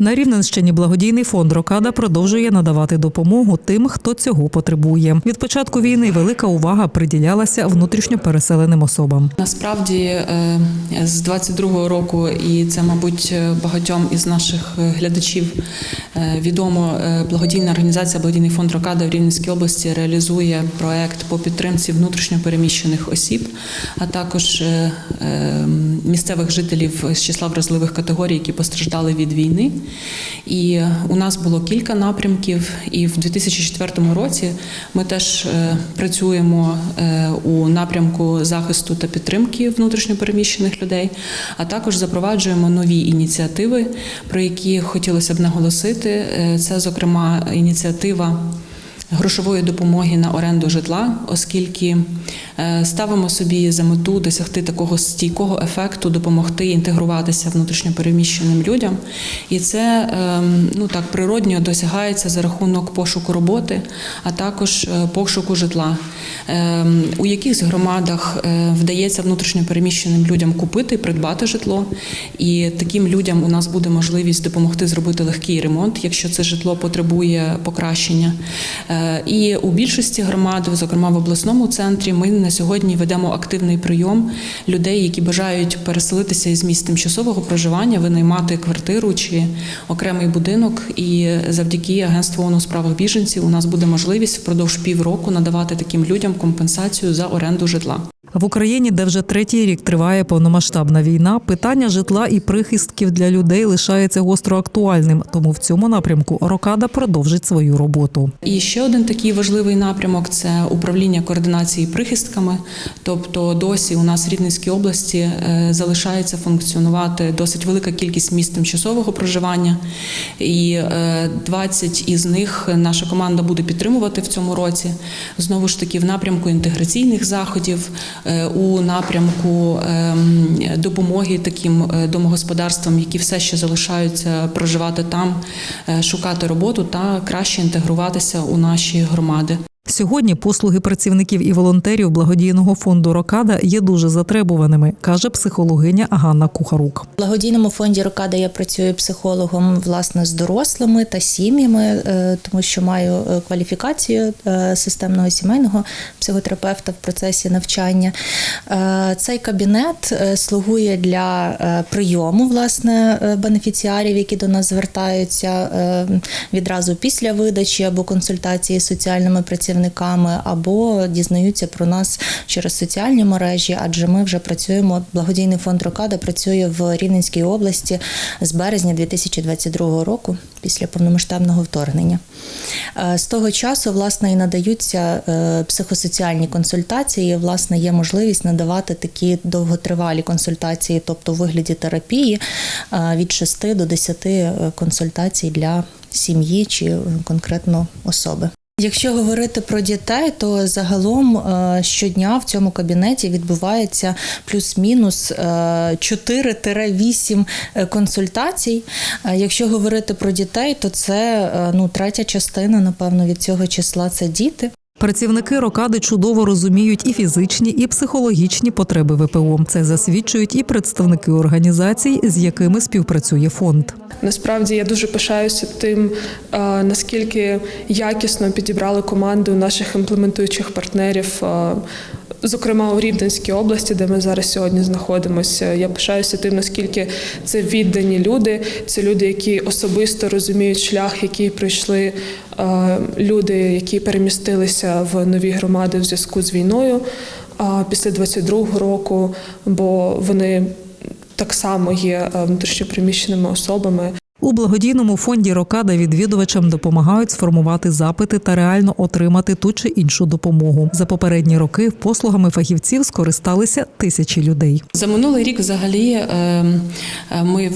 На Рівненщині благодійний фонд Рокада продовжує надавати допомогу тим, хто цього потребує. Від початку війни велика увага приділялася внутрішньо переселеним особам. Насправді е, з 22-го року, і це, мабуть, багатьом із наших глядачів е, відомо, е, благодійна організація Благодійний фонд Рокада в Рівненській області реалізує проект по підтримці внутрішньо переміщених осіб, а також місцевих жителів з числа вразливих категорій, які постраждали від війни. І у нас було кілька напрямків, і в 2004 році ми теж е, працюємо е, у напрямку захисту та підтримки внутрішньопереміщених людей, а також запроваджуємо нові ініціативи, про які хотілося б наголосити. Е, Це, зокрема, ініціатива. Грошової допомоги на оренду житла, оскільки ставимо собі за мету досягти такого стійкого ефекту, допомогти інтегруватися внутрішньопереміщеним людям, і це ем, ну так природньо досягається за рахунок пошуку роботи, а також е, пошуку житла. Ем, У якихось громадах е, вдається внутрішньопереміщеним людям купити, придбати житло, і таким людям у нас буде можливість допомогти зробити легкий ремонт, якщо це житло потребує покращення. Е, І у більшості громад, зокрема в обласному центрі, ми на сьогодні ведемо активний прийом людей, які бажають переселитися із місць тимчасового проживання, винаймати квартиру чи окремий будинок. І завдяки агентству ООН у справах біженців у нас буде можливість впродовж півроку надавати таким людям компенсацію за оренду житла. В Україні, де вже третій рік триває повномасштабна війна, питання житла і прихистків для людей лишається гостро актуальним. Тому в цьому напрямку Рокада продовжить свою роботу. І ще один такий важливий напрямок це управління координації прихистками. Тобто досі у нас в Рівненській області е, залишається функціонувати досить велика кількість місць тимчасового проживання, і е, 20 із них наша команда буде підтримувати в цьому році. Знову ж таки, в напрямку інтеграційних заходів, е, у напрямку ем, допомоги таким е, домогосподарствам, які все ще залишаються проживати там, е, шукати роботу та краще інтегруватися у наші громади. Сьогодні послуги працівників і волонтерів благодійного фонду Рокада є дуже затребуваними, каже психологиня Ганна Кухарук. В благодійному фонді Рокада я працюю психологом власне з дорослими та сім'ями, е, тому що маю е, кваліфікацію е, системного сімейного психотерапевта в процесі навчання. Цей кабінет слугує для прийому власне бенефіціарів, які до нас звертаються відразу після видачі або консультації з соціальними працівниками, або дізнаються про нас через соціальні мережі, адже ми вже працюємо. Благодійний фонд Рокада працює в Рівненській області з березня 2022 року після повномасштабного вторгнення. Е, З того часу власне і надаються е, психосоціальні консультації. Власне, є можливість надавати такі довготривалі консультації, тобто у вигляді терапії е, від 6 до 10 консультацій для сім'ї чи конкретно особи. Якщо говорити про дітей, то загалом е, щодня в цьому кабінеті відбувається плюс-мінус е, 4-8 е, консультацій. Е, Якщо говорити про дітей, то це ну третя частина, напевно, від цього числа це діти. Працівники Рокади чудово розуміють і фізичні, і психологічні потреби ВПО. Це засвідчують і представники організацій, з якими співпрацює фонд. Насправді я дуже пишаюся тим, е, наскільки якісно підібрали команду наших імплементуючих партнерів. е, Зокрема, у Рівненській області, де ми зараз сьогодні знаходимося, я пишаюся тим, наскільки це віддані люди. Це люди, які особисто розуміють шлях, який пройшли е, люди, які перемістилися в нові громади в зв'язку з війною після 22-го року, бо вони так само є внутрішньо приміщеними особами. У благодійному фонді Рокада відвідувачам допомагають сформувати запити та реально отримати ту чи іншу допомогу. За попередні роки послугами фахівців скористалися тисячі людей. За минулий рік, взагалі, е, е, ми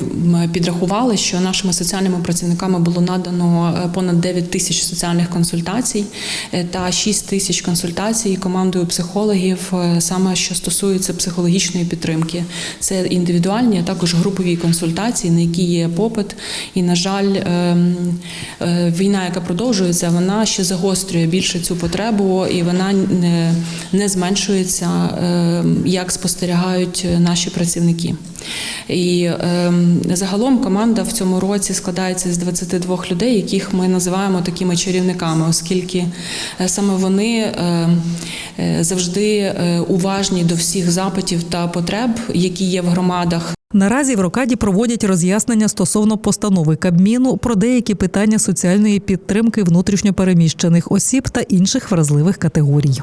підрахували, що нашими соціальними працівниками було надано е, понад 9 тисяч соціальних консультацій та 6 тисяч консультацій командою психологів, саме що стосується психологічної підтримки. Це індивідуальні, а також групові консультації, на які є попит. І, на жаль, ем, е, війна, яка продовжується, вона ще загострює більше цю потребу, і вона не, зменшується, ем, як спостерігають наші працівники. І ем, загалом команда в цьому році складається з 22 людей, яких ми називаємо такими чарівниками, оскільки е, саме вони е, завжди уважні до всіх запитів та потреб, які є в громадах. Наразі в Рокаді проводять роз'яснення стосовно постанови Кабміну про деякі питання соціальної підтримки внутрішньопереміщених осіб та інших вразливих категорій.